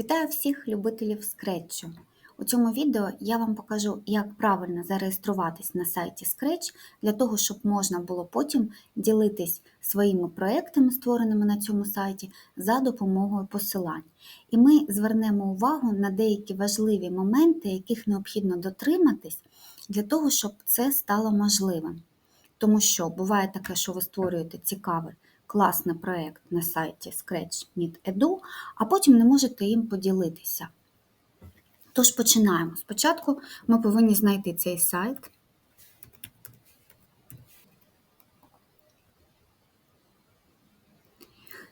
Вітаю всіх любителів скретчу. У цьому відео я вам покажу, як правильно зареєструватись на сайті Scratch для того, щоб можна було потім ділитись своїми проектами, створеними на цьому сайті, за допомогою посилань. І ми звернемо увагу на деякі важливі моменти, яких необхідно дотриматись для того, щоб це стало можливим. Тому що буває таке, що ви створюєте цікавий класний проєкт на сайті Scratch.edu, а потім не можете їм поділитися. Тож починаємо. Спочатку ми повинні знайти цей сайт.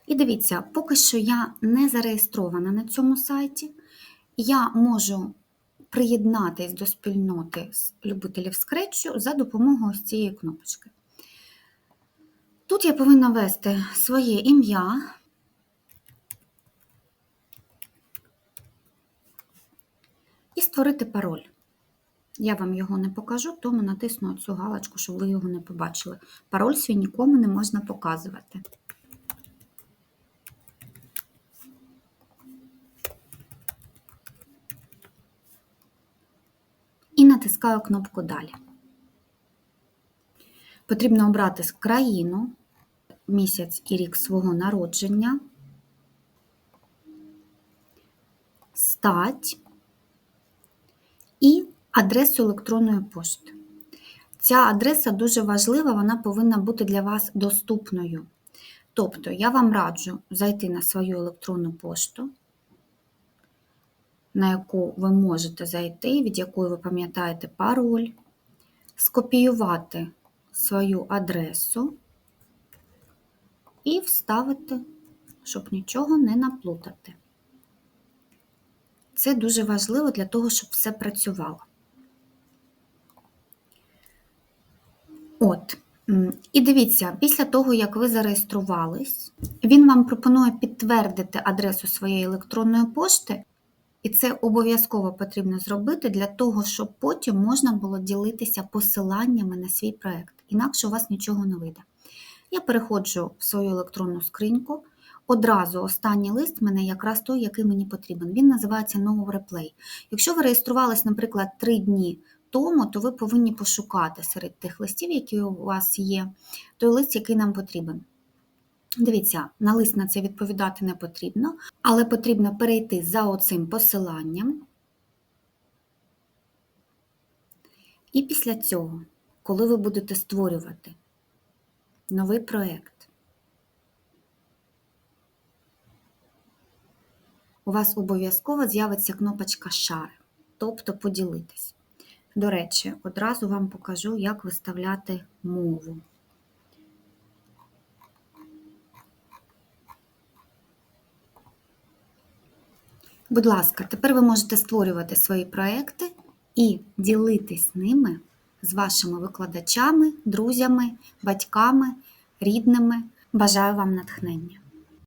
І дивіться, поки що я не зареєстрована на цьому сайті, я можу приєднатись до спільноти любителів скретчу за допомогою ось цієї кнопочки. Тут я повинна ввести своє ім'я. І створити пароль. Я вам його не покажу, тому натисну цю галочку, щоб ви його не побачили. Пароль свій нікому не можна показувати. І натискаю кнопку Далі. Потрібно обрати країну, місяць і рік свого народження, стать і адресу електронної пошти. Ця адреса дуже важлива, вона повинна бути для вас доступною. Тобто, я вам раджу зайти на свою електронну пошту, на яку ви можете зайти, від якої ви пам'ятаєте пароль, скопіювати свою адресу і вставити, щоб нічого не наплутати. Це дуже важливо для того, щоб все працювало. От, і дивіться, після того, як ви зареєструвались, він вам пропонує підтвердити адресу своєї електронної пошти, і це обов'язково потрібно зробити для того, щоб потім можна було ділитися посиланнями на свій проєкт. Інакше у вас нічого не вийде. Я переходжу в свою електронну скриньку. Одразу останній лист мене якраз той, який мені потрібен. Він називається No Replay. Якщо ви реєструвались, наприклад, 3 дні тому, то ви повинні пошукати серед тих листів, які у вас є, той лист, який нам потрібен. Дивіться, на лист на це відповідати не потрібно, але потрібно перейти за оцим посиланням. І після цього, коли ви будете створювати новий проєкт, у вас обов'язково з'явиться кнопочка Шар, тобто поділитись. До речі, одразу вам покажу, як виставляти мову. Будь ласка, тепер ви можете створювати свої проекти і ділитись ними з вашими викладачами, друзями, батьками, рідними. Бажаю вам натхнення!